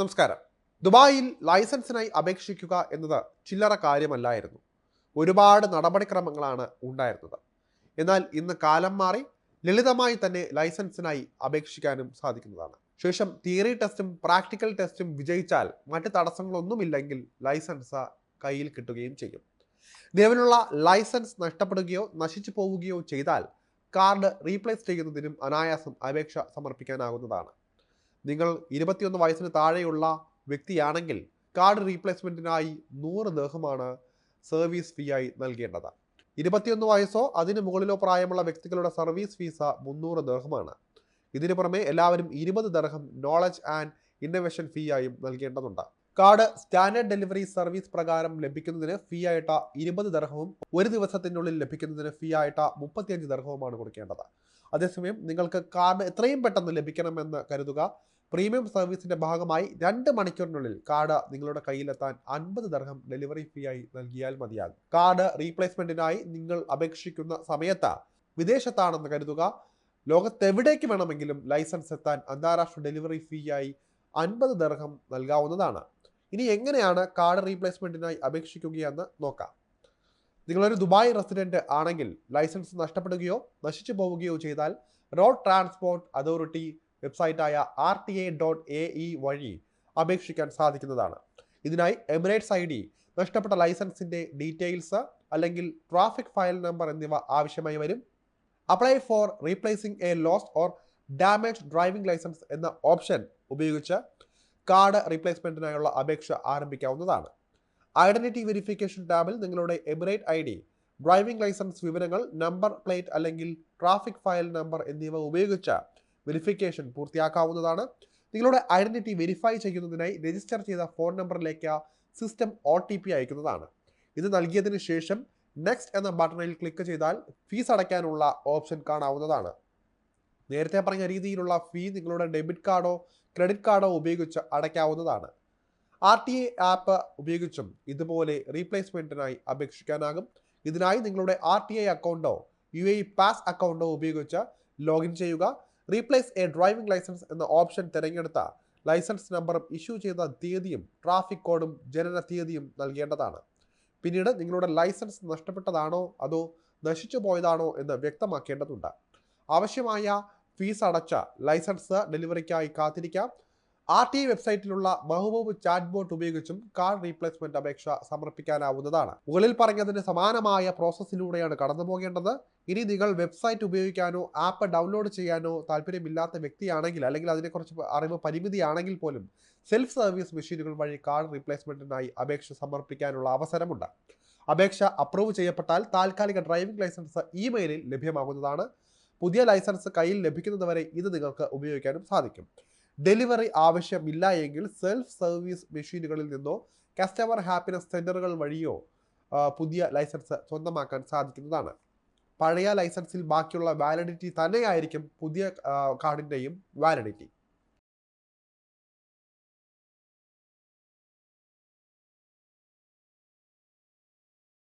നമസ്കാരം. ദുബായിൽ ലൈസൻസിനായി അപേക്ഷിക്കുക എന്നത് ചില്ലറ കാര്യമല്ലായിരുന്നു. ഒരുപാട് നടപടിക്രമങ്ങളാണ് ഉണ്ടായിരുന്നത്. എന്നാൽ ഇന്ന് കാലം മാറി ലളിതമായി തന്നെ ലൈസൻസിനായി അപേക്ഷിക്കാനും സാധിക്കുന്നതാണ്. ശേഷം തിയറി ടെസ്റ്റും പ്രാക്ടിക്കൽ ടെസ്റ്റും വിജയിച്ചാൽ മറ്റ് തടസ്സങ്ങളൊന്നുമില്ലെങ്കിൽ ലൈസൻസ് കയ്യിൽ കിട്ടുകയും ചെയ്യും. നിലവിലുള്ള ലൈസൻസ് നഷ്ടപ്പെടുകയോ നശിച്ചു പോവുകയോ ചെയ്താൽ കാർഡ് റീപ്ലേസ് ചെയ്യുന്നതിനും അനായാസം അപേക്ഷ സമർപ്പിക്കാനാകുന്നതാണ്. നിങ്ങൾ ഇരുപത്തിയൊന്ന് വയസ്സിന് താഴെയുള്ള വ്യക്തിയാണെങ്കിൽ കാർഡ് റീപ്ലേസ്മെന്റിനായി നൂറ് ദേഹമാണ് സർവീസ് ഫീ ആയി നൽകേണ്ടത്. ഇരുപത്തിയൊന്ന് വയസ്സോ അതിന് മുകളിലോ പ്രായമുള്ള വ്യക്തികളുടെ സർവീസ് ഫീസ് മുന്നൂറ് ദർഹമാണ് ഇതിനു പുറമെ എല്ലാവരും ഇരുപത് ദർഹം നോളജ് ആൻഡ് ഇന്നവേഷൻ ഫീ ആയും നൽകേണ്ടതുണ്ട്. കാർഡ് സ്റ്റാൻഡേർഡ് ഡെലിവറി സർവീസ് പ്രകാരം ലഭിക്കുന്നതിന് ഫീ ആയിട്ട് ഇരുപത് ദർഹവും ഒരു ദിവസത്തിനുള്ളിൽ ലഭിക്കുന്നതിന് ഫീ ആയിട്ട് മുപ്പത്തിയഞ്ച് ദർഹവുമാണ് കൊടുക്കേണ്ടത്. അതേസമയം നിങ്ങൾക്ക് കാർഡ് എത്രയും പെട്ടെന്ന് ലഭിക്കണമെന്ന് കരുതുക. പ്രീമിയം സർവീസിന്റെ ഭാഗമായി രണ്ട് മണിക്കൂറിനുള്ളിൽ കാർഡ് നിങ്ങളുടെ കയ്യിലെത്താൻ അൻപത് ദർഹം ഡെലിവറി ഫീ ആയി നൽകിയാൽ മതിയാകും. കാർഡ് റീപ്ലേസ്മെന്റിനായി നിങ്ങൾ അപേക്ഷിക്കുന്ന സമയത്ത് വിദേശത്താണെന്ന് കരുതുക. ലോകത്തെവിടേക്ക് വേണമെങ്കിലും ലൈസൻസ് എത്താൻ അന്താരാഷ്ട്ര ഡെലിവറി ഫീ ആയി അൻപത് ദർഹം നൽകാവുന്നതാണ്. ഇനി എങ്ങനെയാണ് കാർഡ് റീപ്ലേസ്മെന്റിനായി അപേക്ഷിക്കുകയെന്ന് നോക്കാം. നിങ്ങളൊരു ദുബായ് റെസിഡന്റ് ആണെങ്കിൽ ലൈസൻസ് നഷ്ടപ്പെടുകയോ നശിച്ചു പോവുകയോ ചെയ്താൽ road transport authority വെബ്സൈറ്റായ R T A dot A E വഴി അപേക്ഷിക്കാൻ സാധിക്കുന്നതാണ്. ഇതിനായി എമിറേറ്റ്സ് ഐ ഡി നഷ്ടപ്പെട്ട ലൈസൻസിന്റെ ഡീറ്റെയിൽസ് അല്ലെങ്കിൽ ട്രാഫിക് ഫയൽ നമ്പർ എന്നിവ ആവശ്യമായി വരും. Apply for replacing a lost or damage driving licence എന്ന ഓപ്ഷൻ ഉപയോഗിച്ച് കാർഡ് റീപ്ലേസ്മെന്റിനായുള്ള അപേക്ഷ ആരംഭിക്കാവുന്നതാണ്. ഐഡന്റിറ്റി വെരിഫിക്കേഷൻ ടാബിൽ നിങ്ങളുടെ Emirate I D driving licence വിവരങ്ങൾ നമ്പർ പ്ലേറ്റ് അല്ലെങ്കിൽ ട്രാഫിക് ഫയൽ നമ്പർ എന്നിവ ഉപയോഗിച്ച വെരിഫിക്കേഷൻ പൂർത്തിയാക്കാവുന്നതാണ്. നിങ്ങളുടെ ഐഡന്റിറ്റി വെരിഫൈ ചെയ്യുന്നതിനായി രജിസ്റ്റർ ചെയ്ത ഫോൺ നമ്പറിലേക്ക് സിസ്റ്റം ഒ ടി പി അയക്കുന്നതാണ്. ഇത് നൽകിയതിന് ശേഷം നെക്സ്റ്റ് എന്ന ബട്ടണിൽ ക്ലിക്ക് ചെയ്താൽ ഫീസ് അടയ്ക്കാനുള്ള ഓപ്ഷൻ കാണാവുന്നതാണ്. നേരത്തെ പറഞ്ഞ രീതിയിലുള്ള ഫീ നിങ്ങളുടെ ഡെബിറ്റ് കാർഡോ ക്രെഡിറ്റ് കാർഡോ ഉപയോഗിച്ച് അടയ്ക്കാവുന്നതാണ്. ആർ ടി എ ആപ്പ് ഉപയോഗിച്ചും ഇതുപോലെ റീപ്ലേസ്മെന്റിനായി അപേക്ഷിക്കാനാകും. ഇതിനായി നിങ്ങളുടെ ആർ ടി ഐ അക്കൗണ്ടോ യു എ പാസ് അക്കൗണ്ടോ ഉപയോഗിച്ച് ലോഗിൻ ചെയ്യുക. റീപ്ലേസ് എ ഡ്രൈവിംഗ് ലൈസൻസ് എന്ന ഓപ്ഷൻ തിരഞ്ഞെടുത്ത ലൈസൻസ് നമ്പറും ഇഷ്യൂ ചെയ്ത തീയതിയും ട്രാഫിക് കോഡും ജനന തീയതിയും നൽകേണ്ടതാണ്. പിന്നീട് നിങ്ങളുടെ ലൈസൻസ് നഷ്ടപ്പെട്ടതാണോ അതോ നശിച്ചു പോയതാണോ എന്ന് വ്യക്തമാക്കേണ്ടതുണ്ട്. ആവശ്യമായ ഫീസ് അടച്ച ലൈസൻസ് ഡെലിവറിക്കായി കാത്തിരിക്കാം. ആർ ടി വെബ്സൈറ്റിലുള്ള മഹബൂബ് ചാറ്റ് ബോട്ട് ഉപയോഗിച്ചും കാർഡ് റീപ്ലേസ്മെന്റ് അപേക്ഷ സമർപ്പിക്കാനാവുന്നതാണ്. മുകളിൽ പറഞ്ഞതിന് സമാനമായ പ്രോസസ്സിലൂടെയാണ് കടന്നു പോകേണ്ടത് ഇനി നിങ്ങൾ വെബ്സൈറ്റ് ഉപയോഗിക്കാനോ ആപ്പ് ഡൗൺലോഡ് ചെയ്യാനോ താല്പര്യമില്ലാത്ത വ്യക്തിയാണെങ്കിൽ അല്ലെങ്കിൽ അതിനെക്കുറിച്ച് അറിവ് പരിമിതിയാണെങ്കിൽ പോലും സെൽഫ് സർവീസ് മെഷീനുകൾ വഴി കാർഡ് റീപ്ലേസ്മെന്റിനായി അപേക്ഷ സമർപ്പിക്കാനുള്ള അവസരമുണ്ട്. അപേക്ഷ അപ്രൂവ് ചെയ്യപ്പെട്ടാൽ താൽക്കാലിക ഡ്രൈവിംഗ് ലൈസൻസ് ഇമെയിലിൽ ലഭ്യമാകുന്നതാണ്. പുതിയ ലൈസൻസ് കയ്യിൽ ലഭിക്കുന്നതുവരെ ഇത് നിങ്ങൾക്ക് ഉപയോഗിക്കാനും സാധിക്കും. ഡെലിവറി ആവശ്യമില്ല എങ്കിൽ സെൽഫ് സർവീസ് മെഷീനുകളിൽ നിന്നോ കസ്റ്റമർ ഹാപ്പിനെസ് സെന്ററുകൾ വഴിയോ പുതിയ ലൈസൻസ് സ്വന്തമാക്കാൻ സാധിക്കുന്നതാണ്. പഴയ ലൈസൻസിൽ ബാക്കിയുള്ള വാലിഡിറ്റി തന്നെയായിരിക്കും പുതിയ കാർഡിന്റെയും വാലിഡിറ്റി.